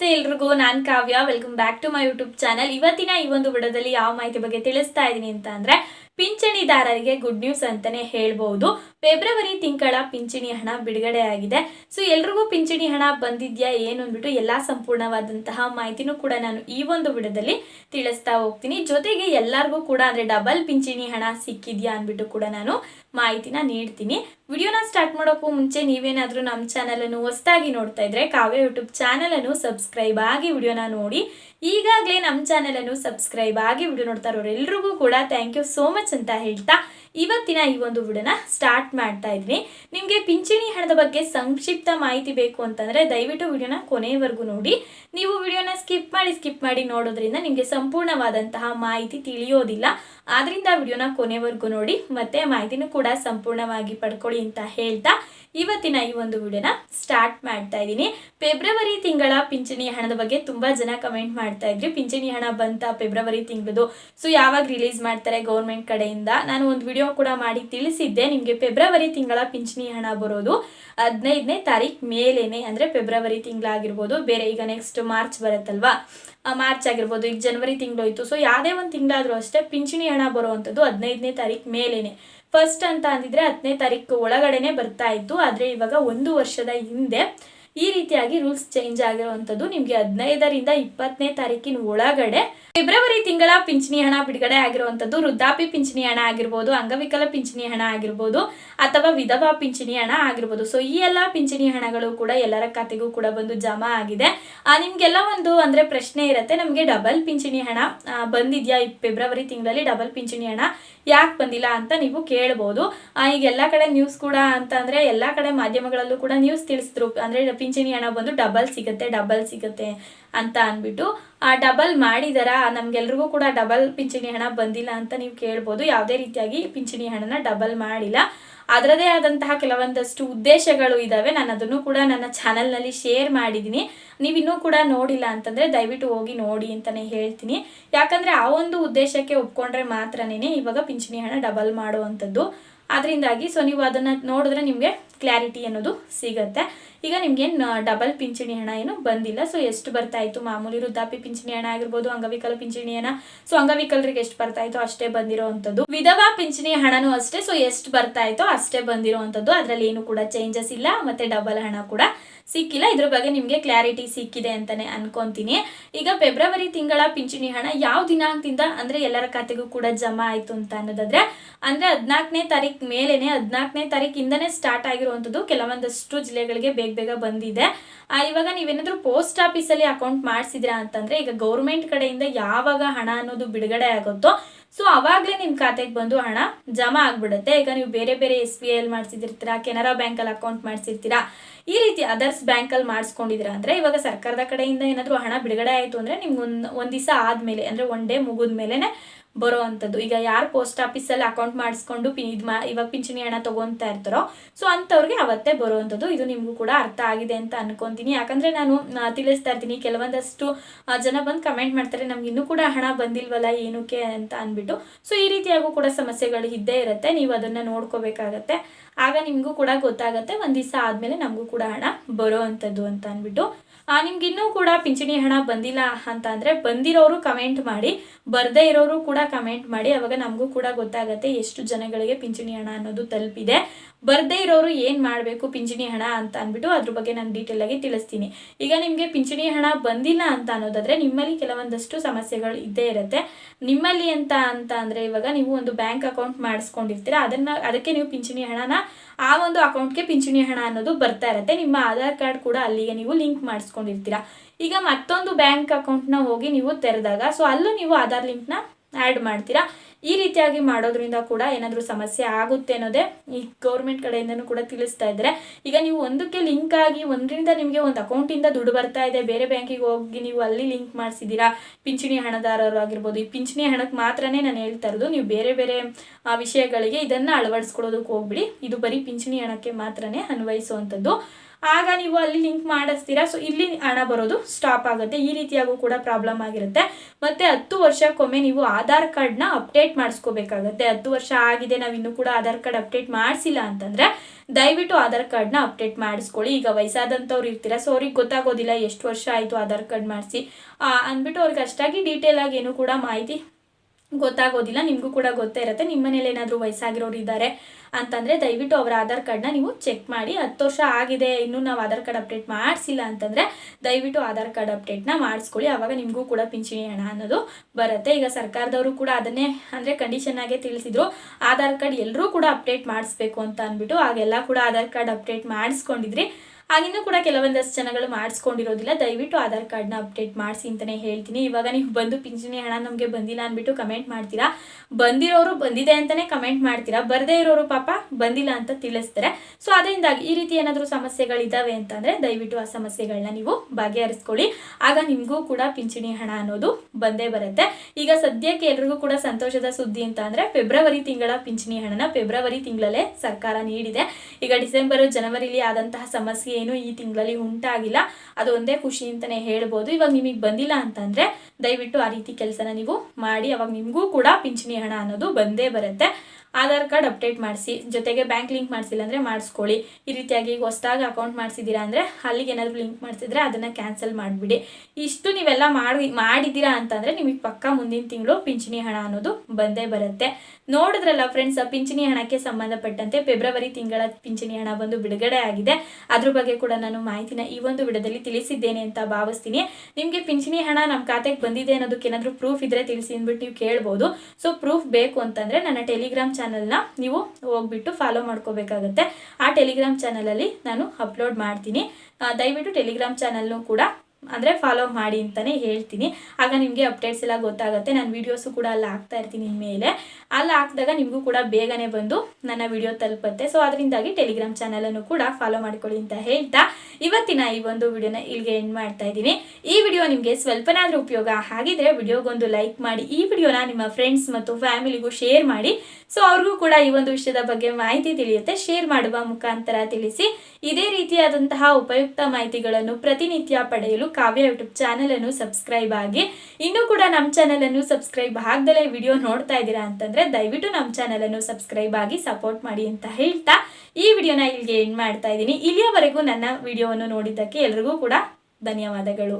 ನಮಸ್ತೆ ಎಲ್ರಿಗೂ, ನಾನು Kavya. Welcome back to my YouTube channel ಇವತ್ತಿನ ಈ ಒಂದು ವಿಡಿಯೋದಲ್ಲಿ ಯಾವ ಮಾಹಿತಿ ಬಗ್ಗೆ ತಿಳಿಸ್ತಾ ಇದ್ದೀನಿ ಅಂತ ಅಂದ್ರೆ ಪಿಂಚಣಿದಾರರಿಗೆ ಗುಡ್ ನ್ಯೂಸ್ ಅಂತಾನೆ ಹೇಳ್ಬಹುದು. ಫೆಬ್ರವರಿ ತಿಂಗಳ ಪಿಂಚಣಿ ಹಣ ಬಿಡುಗಡೆ ಆಗಿದೆ. ಸೊ ಎಲ್ರಿಗೂ ಪಿಂಚಣಿ ಹಣ ಬಂದಿದ್ಯಾ ಏನು ಅಂದ್ಬಿಟ್ಟು ಎಲ್ಲಾ ಸಂಪೂರ್ಣವಾದಂತಹ ಮಾಹಿತಿನೂ ಕೂಡ ನಾನು ಈ ಒಂದು ವಿಡದಲ್ಲಿ ತಿಳಿಸ್ತಾ ಹೋಗ್ತೀನಿ. ಜೊತೆಗೆ ಎಲ್ಲರಿಗೂ ಕೂಡ ಅಂದ್ರೆ ಡಬಲ್ ಪಿಂಚಣಿ ಹಣ ಸಿಕ್ಕಿದ್ಯಾ ಅಂದ್ಬಿಟ್ಟು ಕೂಡ ನಾನು ಮಾಹಿತಿನ ನೀಡ್ತೀನಿ. ವಿಡಿಯೋನ ಸ್ಟಾರ್ಟ್ ಮಾಡೋಕ್ಕೂ ಮುಂಚೆ ನೀವೇನಾದರೂ ನಮ್ಮ ಚಾನಲನ್ನು ಹೊಸದಾಗಿ ನೋಡ್ತಾ ಇದ್ರೆ ಕಾವ್ಯ ಯೂಟ್ಯೂಬ್ ಚಾನಲನ್ನು ಸಬ್ಸ್ಕ್ರೈಬ್ ಆಗಿ ವಿಡಿಯೋನ ನೋಡಿ. ಈಗಾಗಲೇ ನಮ್ಮ ಚಾನಲನ್ನು ಸಬ್ಸ್ಕ್ರೈಬ್ ಆಗಿ ವಿಡಿಯೋ ನೋಡ್ತಾ ಎಲ್ಲರಿಗೂ ಕೂಡ ಥ್ಯಾಂಕ್ ಯು ಸೋ ಮಚ್ ಅಂತ ಹೇಳ್ತಾ ಇವತ್ತಿನ ಈ ಒಂದು ವಿಡಿಯೋನ ಸ್ಟಾರ್ಟ್ ಮಾಡ್ತಾ ಇದ್ದೀನಿ ನಿಮಗೆ ಪಿಂಚಣಿ ಹಣದ ಬಗ್ಗೆ ಸಂಕ್ಷಿಪ್ತ ಮಾಹಿತಿ ಬೇಕು ಅಂತಂದರೆ ದಯವಿಟ್ಟು ವಿಡಿಯೋನ ಕೊನೆಯವರೆಗೂ ನೋಡಿ. ನೀವು ವಿಡಿಯೋನ ಸ್ಕಿಪ್ ಮಾಡಿ ಸ್ಕಿಪ್ ಮಾಡಿ ನೋಡೋದ್ರಿಂದ ನಿಮಗೆ ಸಂಪೂರ್ಣವಾದಂತಹ ಮಾಹಿತಿ ತಿಳಿಯೋದಿಲ್ಲ. ಆದ್ರಿಂದ ವಿಡಿಯೋನ ಕೊನೆವರೆಗೂ ನೋಡಿ, ಮತ್ತೆ ಮಾಹಿತಿನೂ ಕೂಡ ಸಂಪೂರ್ಣವಾಗಿ ಪಡ್ಕೊಳ್ಳಿ ಅಂತ ಹೇಳ್ತಾ ಇವತ್ತಿನ ಈ ಒಂದು ವಿಡಿಯೋನ ಸ್ಟಾರ್ಟ್ ಮಾಡ್ತಾ ಇದ್ದೀನಿ. ಫೆಬ್ರವರಿ ತಿಂಗಳ ಪಿಂಚಣಿ ಹಣದ ಬಗ್ಗೆ ತುಂಬಾ ಜನ ಕಮೆಂಟ್ ಮಾಡ್ತಾ ಇದ್ರಿ. ಪಿಂಚಣಿ ಹಣ ಬಂತ ಫೆಬ್ರವರಿ ತಿಂಗಳದು. ಸೊ ಯಾವಾಗ ರಿಲೀಸ್ ಮಾಡ್ತಾರೆ ಗೌರ್ಮೆಂಟ್ ಕಡೆಯಿಂದ? ನಾನು ಒಂದು ವಿಡಿಯೋ ಕೂಡ ಮಾಡಿ ತಿಳಿಸಿದ್ದೆ. ನಿಮಗೆ ಫೆಬ್ರವರಿ ತಿಂಗಳ ಪಿಂಚಣಿ ಹಣ ಬರೋದು ಹದಿನೈದನೇ ತಾರೀಕು ಮೇಲೇನೆ, ಅಂದರೆ ಫೆಬ್ರವರಿ ತಿಂಗಳಾಗಿರ್ಬೋದು. ಬೇರೆ ಈಗ ನೆಕ್ಸ್ಟ್ ಮಾರ್ಚ್ ಬರುತ್ತಲ್ವಾ? ಮಾರ್ಚ್ ಆಗಿರ್ಬೋದು, ಈಗ ಜನವರಿ ತಿಂಗಳು ಹೋಯ್ತು ಸೊ ಯಾವುದೇ ಒಂದು ತಿಂಗಳಾದರೂ ಅಷ್ಟೇ ಪಿಂಚಣಿ ಹಣ ಬರುವಂಥದ್ದು ಹದಿನೈದನೇ ತಾರೀಕು ಮೇಲೇನೆ. ಫಸ್ಟ್ ಅಂತ ಅಂದಿದ್ರೆ ಹತ್ತನೇ ತಾರೀಕು ಒಳಗಡೆನೆ ಬರ್ತಾ ಇತ್ತು. ಆದರೆ ಇವಾಗ ಒಂದು ವರ್ಷದ ಹಿಂದೆ ಈ ರೀತಿಯಾಗಿ ರೂಲ್ಸ್ ಚೇಂಜ್ ಆಗಿರುವಂಥದ್ದು ನಿಮಗೆ ಹದಿನೈದರಿಂದ ಇಪ್ಪತ್ತನೇ ತಾರೀಕಿನ ಒಳಗಡೆ ಫೆಬ್ರವರಿ ತಿಂಗಳ ಪಿಂಚಣಿ ಹಣ ಬಿಡುಗಡೆ ಆಗಿರುವಂಥದ್ದು ವೃದ್ಧಾಪಿ ಪಿಂಚಣಿ ಹಣ ಆಗಿರ್ಬೋದು, ಅಂಗವಿಕಲ ಪಿಂಚಣಿ ಹಣ ಆಗಿರ್ಬೋದು, ಅಥವಾ ವಿಧವಾ ಪಿಂಚಣಿ ಹಣ ಆಗಿರ್ಬೋದು. ಸೊ ಈ ಎಲ್ಲ ಪಿಂಚಣಿ ಹಣಗಳು ಕೂಡ ಎಲ್ಲರ ಖಾತೆಗೂ ಕೂಡ ಬಂದು ಜಮಾ ಆಗಿದೆ. ನಿಮ್ಗೆಲ್ಲ ಒಂದು ಅಂದ್ರೆ ಪ್ರಶ್ನೆ ಇರುತ್ತೆ, ನಮಗೆ ಡಬಲ್ ಪಿಂಚಣಿ ಹಣ ಬಂದಿದ್ಯಾ ಫೆಬ್ರವರಿ ತಿಂಗಳಲ್ಲಿ ಡಬಲ್ ಪಿಂಚಣಿ ಹಣ? ಯಾಕೆ ಬಂದಿಲ್ಲ ಅಂತ ನೀವು ಕೇಳ್ಬೋದು. ಈಗ ಎಲ್ಲ ಕಡೆ ನ್ಯೂಸ್ ಕೂಡ ಅಂತ ಅಂದರೆ ಎಲ್ಲ ಕಡೆ ಮಾಧ್ಯಮಗಳಲ್ಲೂ ಕೂಡ ನ್ಯೂಸ್ ತಿಳಿಸಿದ್ರು. ಅಂದ್ರೆ ಪಿಂಚಣಿ ಹಣ ಬಂದು ಡಬಲ್ ಸಿಗುತ್ತೆ ಡಬಲ್ ಸಿಗುತ್ತೆ ಅಂತ ಅಂದ್ಬಿಟ್ಟು ಆ ಡಬಲ್ ಮಾಡಿದಾರ? ನಮ್ಗೆಲ್ರಿಗೂ ಕೂಡ ಡಬಲ್ ಪಿಂಚಣಿ ಹಣ ಬಂದಿಲ್ಲ ಅಂತ ನೀವು ಕೇಳ್ಬೋದು. ಯಾವುದೇ ರೀತಿಯಾಗಿ ಪಿಂಚಣಿ ಹಣನ ಡಬಲ್ ಮಾಡಿಲ್ಲ. ಅದರದೇ ಆದಂತಹ ಕೆಲವೊಂದಷ್ಟು ಉದ್ದೇಶಗಳು ಇದ್ದಾವೆ ನಾನು ಅದನ್ನು ಕೂಡ ನನ್ನ ಚಾನಲ್ನಲ್ಲಿ ಶೇರ್ ಮಾಡಿದ್ದೀನಿ. ನೀವಿನ್ನೂ ಕೂಡ ನೋಡಿಲ್ಲ ಅಂತಂದರೆ ದಯವಿಟ್ಟು ಹೋಗಿ ನೋಡಿ ಅಂತಲೇ ಹೇಳ್ತೀನಿ. ಯಾಕಂದರೆ ಆ ಒಂದು ಉದ್ದೇಶಕ್ಕೆ ಒಪ್ಕೊಂಡ್ರೆ ಮಾತ್ರನೇ ಇವಾಗ ಪಿಂಚಣಿ ಹಣ ಡಬಲ್ ಮಾಡುವಂಥದ್ದು. ಅದರಿಂದಾಗಿ ಸೊ ನೀವು ಅದನ್ನು ನೋಡಿದ್ರೆ ನಿಮಗೆ ಕ್ಲಾರಿಟಿ ಅನ್ನೋದು ಸಿಗುತ್ತೆ. ಈಗ ನಿಮಗೆ ಡಬಲ್ ಪಿಂಚಣಿ ಹಣ ಏನು ಬಂದಿಲ್ಲ. ಸೊ ಎಷ್ಟು ಬರ್ತಾ ಇತ್ತು ಮಾಮೂಲಿ ವೃದ್ಧಾಪಿ ಪಿಂಚಣಿ ಹಣ ಆಗಿರ್ಬೋದು, ಅಂಗವಿಕಲ ಪಿಂಚಣಿ ಹಣ. ಸೊ ಅಂಗವಿಕಲರಿಗೆ ಎಷ್ಟು ಬರ್ತಾ ಇತ್ತು ಅಷ್ಟೇ ಬಂದಿರೋವಂಥದ್ದು. ವಿಧವಾ ಪಿಂಚಣಿ ಹಣನೂ ಅಷ್ಟೇ. ಸೊ ಎಷ್ಟು ಬರ್ತಾ ಇತ್ತೋ ಅಷ್ಟೇ ಬಂದಿರೋವಂಥದ್ದು. ಅದರಲ್ಲಿ ಏನು ಕೂಡ ಚೇಂಜಸ್ ಇಲ್ಲ. ಮತ್ತೆ ಡಬಲ್ ಹಣ ಕೂಡ ಸಿಕ್ಕಿಲ್ಲ. ಇದ್ರ ಬಗ್ಗೆ ನಿಮಗೆ ಕ್ಲಾರಿಟಿ ಸಿಕ್ಕಿದೆ ಅಂತಾನೆ ಅನ್ಕೊಂತೀನಿ. ಈಗ ಫೆಬ್ರವರಿ ತಿಂಗಳ ಪಿಂಚಣಿ ಹಣ ಯಾವ ದಿನಾಂಕದಿಂದ, ಅಂದ್ರೆ ಎಲ್ಲರ ಖಾತೆಗೂ ಕೂಡ ಜಮಾ ಆಯ್ತು ಅಂತ ಅನ್ನೋದಾದ್ರೆ, ಅಂದ್ರೆ ಹದಿನಾಲ್ಕನೇ ತಾರೀಕು ಮೇಲೇನೆ, ಹದಿನಾಲ್ಕನೇ ತಾರೀಕಿಂದನೇ ಸ್ಟಾರ್ಟ್ ಆಗಿರುವಂಥದ್ದು ಕೆಲವೊಂದಷ್ಟು ಜಿಲ್ಲೆಗಳಿಗೆ ಬೇಗ ಬೇಗ ಬಂದಿದೆ. ಇವಾಗ ನೀವೇನಾದ್ರೂ ಪೋಸ್ಟ್ ಆಫೀಸಲ್ಲಿ ಅಕೌಂಟ್ ಮಾಡಿಸಿದ್ರಾ ಅಂತಂದ್ರೆ ಈಗ ಗೌರ್ಮೆಂಟ್ ಕಡೆಯಿಂದ ಯಾವಾಗ ಹಣ ಅನ್ನೋದು ಬಿಡುಗಡೆ ಆಗುತ್ತೋ ಸೊ ಅವಾಗಲೇ ನಿಮ್ಮ ಖಾತೆಗೆ ಬಂದು ಹಣ ಜಮಾ ಆಗ್ಬಿಡುತ್ತೆ. ಈಗ ನೀವು ಬೇರೆ ಬೇರೆ ಎಸ್ ಬಿ ಐಲ್ಲಿ ಮಾಡಿಸಿದಿರ್ತೀರಾ, ಕೆನರಾ ಬ್ಯಾಂಕಲ್ಲಿ ಅಕೌಂಟ್ ಮಾಡಿಸಿರ್ತೀರಾ, ಈ ರೀತಿ ಅದರ್ಸ್ ಬ್ಯಾಂಕಲ್ಲಿ ಮಾಡಿಸ್ಕೊಂಡಿದ್ದೀರಾ ಅಂದರೆ ಇವಾಗ ಸರ್ಕಾರದ ಕಡೆಯಿಂದ ಏನಾದರೂ ಹಣ ಬಿಡುಗಡೆ ಆಯಿತು ಅಂದರೆ ನಿಮ್ಗೆ ಒಂದು ಒಂದು ದಿವಸ ಆದಮೇಲೆ ಅಂದರೆ ಒನ್ ಡೇ ಮುಗಿದ ಬರೋ ಅಂಥದ್ದು. ಈಗ ಯಾರು ಪೋಸ್ಟ್ ಆಫೀಸಲ್ಲಿ ಅಕೌಂಟ್ ಮಾಡಿಸ್ಕೊಂಡು ಪಿ ಇದು ಮಾ ಇವಾಗ ಪಿಂಚಣಿ ಹಣ ತೊಗೊತಾ ಇರ್ತಾರೋ ಸೊ ಅಂಥವ್ರಿಗೆ ಅವತ್ತೇ ಬರುವಂಥದ್ದು ಇದು ನಿಮಗೂ ಕೂಡ ಅರ್ಥ ಆಗಿದೆ ಅಂತ ಅನ್ಕೊಂತೀನಿ. ಯಾಕಂದರೆ ನಾನು ತಿಳಿಸ್ತಾ ಇರ್ತೀನಿ. ಕೆಲವೊಂದಷ್ಟು ಜನ ಬಂದು ಕಮೆಂಟ್ ಮಾಡ್ತಾರೆ, ನಮ್ಗೆ ಇನ್ನೂ ಕೂಡ ಹಣ ಬಂದಿಲ್ವಲ್ಲ, ಏನಕ್ಕೆ? ಅಂತ ಅಂದ್ಬಿಟ್ಟು. ಸೊ ಈ ರೀತಿಯಾಗೂ ಕೂಡ ಸಮಸ್ಯೆಗಳು ಇದ್ದೇ ಇರುತ್ತೆ. ನೀವು ಅದನ್ನು ನೋಡ್ಕೋಬೇಕಾಗತ್ತೆ. ಆಗ ನಿಮಗೂ ಕೂಡ ಗೊತ್ತಾಗತ್ತೆ. ಒಂದು ದಿವಸ ಆದಮೇಲೆ ನಮಗೂ ಕೂಡ ಹಣ ಬರೋ ಅಂಥದ್ದು ಅಂತ ಅಂದ್ಬಿಟ್ಟು. ಆ, ನಿಮ್ಗೆ ಇನ್ನೂ ಕೂಡ ಪಿಂಚಣಿ ಹಣ ಬಂದಿಲ್ಲ ಅಂತ ಅಂದರೆ ಬಂದಿರೋರು ಕಮೆಂಟ್ ಮಾಡಿ ಬರ್ದೇ ಇರೋರು ಕೂಡ ಕಮೆಂಟ್ ಮಾಡಿ ಅವಾಗ ನಮಗೂ ಕೂಡ ಗೊತ್ತಾಗತ್ತೆ ಎಷ್ಟು ಜನಗಳಿಗೆ ಪಿಂಚಣಿ ಹಣ ಅನ್ನೋದು ತಲುಪಿದೆ. ಬರ್ದೇ ಇರೋರು ಏನು ಮಾಡಬೇಕು ಪಿಂಚಣಿ ಹಣ ಅಂತ ಅಂದ್ಬಿಟ್ಟು ಅದ್ರ ಬಗ್ಗೆ ನಾನು ಡೀಟೇಲ್ ಆಗಿ ತಿಳಿಸ್ತೀನಿ. ಈಗ ನಿಮಗೆ ಪಿಂಚಣಿ ಹಣ ಬಂದಿಲ್ಲ ಅಂತ ಅನ್ನೋದಾದ್ರೆ ನಿಮ್ಮಲ್ಲಿ ಕೆಲವೊಂದಷ್ಟು ಸಮಸ್ಯೆಗಳು ಇದ್ದೇ ಇರುತ್ತೆ. ನಿಮ್ಮಲ್ಲಿ ಅಂತ ಅಂತ ಅಂದರೆ ಇವಾಗ ನೀವು ಒಂದು ಬ್ಯಾಂಕ್ ಅಕೌಂಟ್ ಮಾಡಿಸ್ಕೊಂಡಿರ್ತೀರ, ಅದನ್ನ ಅದಕ್ಕೆ ನೀವು ಪಿಂಚಣಿ ಹಣನ ಆ ಒಂದು ಅಕೌಂಟ್ಗೆ ಪಿಂಚಣಿ ಹಣ ಅನ್ನೋದು ಬರ್ತಾ ಇರುತ್ತೆ. ನಿಮ್ಮ ಆಧಾರ್ ಕಾರ್ಡ್ ಕೂಡ ಅಲ್ಲಿಗೆ ನೀವು ಲಿಂಕ್ ಮಾಡಿಸ್ಕೊಂಡಿರ್ತೀರಾ. ಈಗ ಮತ್ತೊಂದು ಬ್ಯಾಂಕ್ ಅಕೌಂಟ್ನ ಹೋಗಿ ನೀವು ತೆರೆದಾಗ, ಸೊ ಅಲ್ಲೂ ನೀವು ಆಧಾರ್ ಲಿಂಕ್ನ ಆ್ಯಡ್ ಮಾಡ್ತೀರಾ. ಈ ರೀತಿಯಾಗಿ ಮಾಡೋದ್ರಿಂದ ಕೂಡ ಏನಾದರೂ ಸಮಸ್ಯೆ ಆಗುತ್ತೆ ಅನ್ನೋದೇ ಈ ಗೌರ್ಮೆಂಟ್ ಕಡೆಯಿಂದನೂ ಕೂಡ ತಿಳಿಸ್ತಾ ಇದ್ದಾರೆ. ಈಗ ನೀವು ಒಂದಕ್ಕೆ ಲಿಂಕ್ ಆಗಿ ಒಂದರಿಂದ ನಿಮಗೆ ಒಂದು ಅಕೌಂಟಿಂದ ದುಡ್ಡು ಬರ್ತಾ ಇದೆ. ಬೇರೆ ಬ್ಯಾಂಕಿಗೆ ಹೋಗಿ ನೀವು ಅಲ್ಲಿ ಲಿಂಕ್ ಮಾಡಿಸಿದ್ದೀರಾ ಪಿಂಚಣಿ ಹಣದಾರರು ಆಗಿರ್ಬೋದು. ಈ ಪಿಂಚಣಿ ಹಣಕ್ಕೆ ಮಾತ್ರನೇ ನಾನು ಹೇಳ್ತಾ ಇರೋದು. ನೀವು ಬೇರೆ ಬೇರೆ ವಿಷಯಗಳಿಗೆ ಇದನ್ನು ಅಳವಡಿಸ್ಕೊಳ್ಳೋದಕ್ಕೆ ಹೋಗ್ಬಿಡಿ. ಇದು ಬರೀ ಪಿಂಚಣಿ ಹಣಕ್ಕೆ ಮಾತ್ರನೇ ಅನ್ವಯಿಸುವಂಥದ್ದು. ಆಗ ನೀವು ಅಲ್ಲಿ ಲಿಂಕ್ ಮಾಡಿಸ್ತೀರಾ? ಸೊ ಇಲ್ಲಿ ಹಣ ಬರೋದು ಸ್ಟಾಪ್ ಆಗುತ್ತೆ. ಈ ರೀತಿಯಾಗೂ ಕೂಡ ಪ್ರಾಬ್ಲಮ್ ಆಗಿರುತ್ತೆ. ಮತ್ತೆ ಹತ್ತು ವರ್ಷಕ್ಕೊಮ್ಮೆ ನೀವು ಆಧಾರ್ ಕಾರ್ಡ್ನ ಅಪ್ಡೇಟ್ ಮಾಡಿಸ್ಕೋಬೇಕಾಗತ್ತೆ. ಹತ್ತು ವರ್ಷ ಆಗಿದೆ, ನಾವು ಇನ್ನೂ ಕೂಡ ಆಧಾರ್ ಕಾರ್ಡ್ ಅಪ್ಡೇಟ್ ಮಾಡಿಸಿಲ್ಲ ಅಂತಂದ್ರೆ ದಯವಿಟ್ಟು ಆಧಾರ್ ಕಾರ್ಡ್ನ ಅಪ್ಡೇಟ್ ಮಾಡಿಸ್ಕೊಳ್ಳಿ. ಈಗ ವಯಸ್ಸಾದಂಥವ್ರು ಇರ್ತೀರಾ? ಸೊ ಅವ್ರಿಗೆ ಗೊತ್ತಾಗೋದಿಲ್ಲ ಎಷ್ಟು ವರ್ಷ ಆಯಿತು ಆಧಾರ್ ಕಾರ್ಡ್ ಮಾಡಿಸಿ. ಅಂದ್ಬಿಟ್ಟು ಅವ್ರಿಗೆ ಅಷ್ಟಾಗಿ ಡೀಟೇಲ್ ಆಗಿ ಏನು ಕೂಡ ಮಾಹಿತಿ ಗೊತ್ತಾಗೋದಿಲ್ಲ. ನಿಮಗೂ ಕೂಡ ಗೊತ್ತೇ ಇರುತ್ತೆ. ನಿಮ್ಮ ಮನೇಲಿ ಏನಾದರೂ ವಯಸ್ಸಾಗಿರೋರು ಇದ್ದಾರೆ. ಅಂತಂದರೆ ದಯವಿಟ್ಟು ಅವರ ಆಧಾರ್ ಕಾರ್ಡ್ನ ನೀವು ಚೆಕ್ ಮಾಡಿ. ಹತ್ತು ವರ್ಷ ಆಗಿದೆ, ಇನ್ನೂ ನಾವು ಆಧಾರ್ ಕಾರ್ಡ್ ಅಪ್ಡೇಟ್ ಮಾಡಿಸಿಲ್ಲ ಅಂತಂದರೆ ದಯವಿಟ್ಟು ಆಧಾರ್ ಕಾರ್ಡ್ ಅಪ್ಡೇಟ್ನ ಮಾಡಿಸ್ಕೊಳ್ಳಿ. ಆವಾಗ ನಿಮಗೂ ಕೂಡ ಪಿಂಚಣಿ ಹಣ ಅನ್ನೋದು ಬರುತ್ತೆ. ಈಗ ಸರ್ಕಾರದವರು ಕೂಡ ಅದನ್ನೇ ಅಂದರೆ ಕಂಡೀಷನ್ ಆಗೇ ತಿಳಿಸಿದ್ರು. ಆಧಾರ್ ಕಾರ್ಡ್ ಎಲ್ಲರೂ ಕೂಡ ಅಪ್ಡೇಟ್ ಮಾಡಿಸ್ಬೇಕು ಅಂತ ಅಂದ್ಬಿಟ್ಟು ಆಗೆಲ್ಲ ಕೂಡ ಆಧಾರ್ ಕಾರ್ಡ್ ಅಪ್ಡೇಟ್ ಮಾಡಿಸ್ಕೊಂಡಿದ್ರಿ. ಆಗಿನ್ನೂ ಕೂಡ ಕೆಲವೊಂದಷ್ಟು ಜನಗಳು ಮಾಡಿಸ್ಕೊಂಡಿರೋದಿಲ್ಲ. ದಯವಿಟ್ಟು ಆಧಾರ್ ಕಾರ್ಡ್ನ ಅಪ್ಡೇಟ್ ಮಾಡಿಸಿ ಅಂತಲೇ ಹೇಳ್ತೀನಿ. ಇವಾಗ ನೀವು ಬಂದು ಪಿಂಚಣಿ ಹಣ ನಮಗೆ ಬಂದಿಲ್ಲ ಅಂದ್ಬಿಟ್ಟು ಕಮೆಂಟ್ ಮಾಡ್ತೀರಾ? ಬಂದಿರೋರು ಬಂದಿದೆ ಅಂತಲೇ ಕಮೆಂಟ್ ಮಾಡ್ತೀರಾ? ಬರದೇ ಇರೋರು ಬಂದಿಲ್ಲ ಅಂತ ತಿಳಿಸ್ತಾರೆ. ಸೊ ಅದರಿಂದಾಗಿ ಈ ರೀತಿ ಏನಾದರೂ ಸಮಸ್ಯೆಗಳಿದ್ದಾವೆ ಅಂತಂದರೆ ದಯವಿಟ್ಟು ಆ ಸಮಸ್ಯೆಗಳನ್ನ ನೀವು ಬಗೆಹರಿಸ್ಕೊಳ್ಳಿ. ಆಗ ನಿಮಗೂ ಕೂಡ ಪಿಂಚಣಿ ಹಣ ಅನ್ನೋದು ಬಂದೇ ಬರುತ್ತೆ. ಈಗ ಸದ್ಯಕ್ಕೆ ಎಲ್ರಿಗೂ ಕೂಡ ಸಂತೋಷದ ಸುದ್ದಿ ಅಂತ ಅಂದರೆ ಫೆಬ್ರವರಿ ತಿಂಗಳ ಪಿಂಚಣಿ ಹಣನ ಫೆಬ್ರವರಿ ತಿಂಗಳಲ್ಲೇ ಸರ್ಕಾರ ನೀಡಿದೆ. ಈಗ ಡಿಸೆಂಬರ್, ಜನವರಿಲಿ ಆದಂತಹ ಸಮಸ್ಯೆ ಏನು ಈ ತಿಂಗಳಲ್ಲಿ ಉಂಟಾಗಿಲ್ಲ. ಅದು ಒಂದೇ ಖುಷಿ ಅಂತಲೇ ಹೇಳ್ಬೋದು. ಇವಾಗ ನಿಮಗೆ ಬಂದಿಲ್ಲ ಅಂತಂದರೆ ದಯವಿಟ್ಟು ಆ ರೀತಿ ಕೆಲಸನ ನೀವು ಮಾಡಿ. ಅವಾಗ ನಿಮಗೂ ಕೂಡ ಪಿಂಚಣಿ ಹಣ ಅನ್ನೋದು ಬಂದೇ ಬರುತ್ತೆ. ಆಧಾರ್ ಕಾರ್ಡ್ ಅಪ್ಡೇಟ್ ಮಾಡಿಸಿ, ಜೊತೆಗೆ ಬ್ಯಾಂಕ್ ಲಿಂಕ್ ಮಾಡಿಸಿಲ್ಲ ಅಂದರೆ ಮಾಡಿಸ್ಕೊಳ್ಳಿ. ಈ ರೀತಿಯಾಗಿ ಈಗ ಹೊಸದಾಗಿ ಅಕೌಂಟ್ ಮಾಡಿಸಿದ್ದೀರಾ ಅಂದರೆ ಅಲ್ಲಿಗೆ ಏನಾದರೂ ಲಿಂಕ್ ಮಾಡಿಸಿದ್ರೆ ಅದನ್ನು ಕ್ಯಾನ್ಸಲ್ ಮಾಡಿಬಿಡಿ. ಇಷ್ಟು ನೀವೆಲ್ಲ ಮಾಡಿ, ಮಾಡಿದ್ದೀರಾ ಅಂತಂದರೆ ನಿಮಗೆ ಪಕ್ಕ ಮುಂದಿನ ತಿಂಗಳು ಪಿಂಚಣಿ ಹಣ ಅನ್ನೋದು ಬಂದೇ ಬರುತ್ತೆ. ನೋಡಿದ್ರಲ್ಲ ಫ್ರೆಂಡ್ಸ್ ಪಿಂಚಣಿ ಹಣಕ್ಕೆ ಸಂಬಂಧಪಟ್ಟಂತೆ ಫೆಬ್ರವರಿ ತಿಂಗಳ ಪಿಂಚಣಿ ಹಣ ಬಂದು ಬಿಡುಗಡೆ ಆಗಿದೆ. ಅದ್ರ ಬಗ್ಗೆ ಕೂಡ ನಾನು ಮಾಹಿತಿನ ಈ ಒಂದು ವಿಡದಲ್ಲಿ ತಿಳಿಸಿದ್ದೇನೆ ಅಂತ ಭಾವಿಸ್ತೀನಿ. ನಿಮಗೆ ಪಿಂಚಣಿ ಹಣ ನಮ್ಮ ಖಾತೆಗೆ ಬಂದಿದೆ ಅನ್ನೋದಕ್ಕೆ ಏನಾದರೂ ಪ್ರೂಫ್ ಇದ್ರೆ ತಿಳಿಸಿ ಅಂದ್ಬಿಟ್ಟು ನೀವು ಕೇಳ್ಬೋದು. ಸೊ ಪ್ರೂಫ್ ಬೇಕು ಅಂತಂದರೆ ನನ್ನ ಟೆಲಿಗ್ರಾಮ್ ಚಾನಲ್ನ ನೀವು ಹೋಗ್ಬಿಟ್ಟು ಫಾಲೋ ಮಾಡ್ಕೋಬೇಕಾಗತ್ತೆ. ಆ ಟೆಲಿಗ್ರಾಮ್ ಚಾನಲಲ್ಲಿ ನಾನು ಅಪ್ಲೋಡ್ ಮಾಡ್ತೀನಿ. ದಯವಿಟ್ಟು ಟೆಲಿಗ್ರಾಮ್ ಚಾನಲ್ನು ಕೂಡ ಅಂದರೆ ಫಾಲೋ ಮಾಡಿ ಅಂತಲೇ ಹೇಳ್ತೀನಿ. ಆಗ ನಿಮಗೆ ಅಪ್ಡೇಟ್ಸ್ ಎಲ್ಲ ಗೊತ್ತಾಗುತ್ತೆ. ನಾನು ವೀಡಿಯೋಸು ಕೂಡ ಅಲ್ಲಿ ಹಾಕ್ತಾ ಇರ್ತೀನಿ ಮೇಲೆ ಅಲ್ಲಿ ಹಾಕಿದಾಗ ನಿಮಗೂ ಕೂಡ ಬೇಗನೆ ಬಂದು ನನ್ನ ವಿಡಿಯೋ ತಲುಪುತ್ತೆ. ಸೊ ಅದರಿಂದಾಗಿ ಟೆಲಿಗ್ರಾಮ್ ಚಾನಲನ್ನು ಕೂಡ ಫಾಲೋ ಮಾಡಿಕೊಳ್ಳಿ ಅಂತ ಹೇಳ್ತಾ ಇವತ್ತಿನ ಈ ಒಂದು ವಿಡಿಯೋನ ಇಲ್ಲಿಗೆ ಎಂಡ್ ಮಾಡ್ತಾ ಇದ್ದೀನಿ. ಈ ವಿಡಿಯೋ ನಿಮಗೆ ಸ್ವಲ್ಪನಾದರೂ ಉಪಯೋಗ ಆಗಿದ್ರೆ ವಿಡಿಯೋಗೊಂದು ಲೈಕ್ ಮಾಡಿ, ಈ ವಿಡಿಯೋನ ನಿಮ್ಮ ಫ್ರೆಂಡ್ಸ್ ಮತ್ತು ಫ್ಯಾಮಿಲಿಗೂ ಶೇರ್ ಮಾಡಿ. ಸೊ ಅವ್ರಿಗೂ ಕೂಡ ಈ ಒಂದು ವಿಷಯದ ಬಗ್ಗೆ ಮಾಹಿತಿ ತಿಳಿಯುತ್ತೆ. ಶೇರ್ ಮಾಡುವ ಮುಖಾಂತರ ತಿಳಿಸಿ. ಇದೇ ರೀತಿಯಾದಂತಹ ಉಪಯುಕ್ತ ಮಾಹಿತಿಗಳನ್ನು ಪ್ರತಿನಿತ್ಯ ಪಡೆಯಲು ಕಾವ್ಯ ಯೂಟ್ಯೂಬ್ ಚಾನಲನ್ನು ಸಬ್ಸ್ಕ್ರೈಬ್ ಆಗಿ. ಇನ್ನೂ ಕೂಡ ನಮ್ಮ ಚಾನೆಲ್ ಅನ್ನು ಸಬ್ಸ್ಕ್ರೈಬ್ ಆಗದಲ್ಲೇ ವಿಡಿಯೋ ನೋಡ್ತಾ ಇದ್ದೀರಾ ಅಂತಂದ್ರೆ ದಯವಿಟ್ಟು ನಮ್ಮ ಚಾನಲನ್ನು ಸಬ್ಸ್ಕ್ರೈಬ್ ಆಗಿ ಸಪೋರ್ಟ್ ಮಾಡಿ ಅಂತ ಹೇಳ್ತಾ ಈ ವಿಡಿಯೋನ ಇಲ್ಲಿಗೆ ಎಂಡ್ ಮಾಡ್ತಾ ಇದ್ದೀನಿ. ಇಲ್ಲಿಯವರೆಗೂ ನನ್ನ ವಿಡಿಯೋವನ್ನು ನೋಡಿದ್ದಕ್ಕೆ ಎಲ್ರಿಗೂ ಕೂಡ ಧನ್ಯವಾದಗಳು.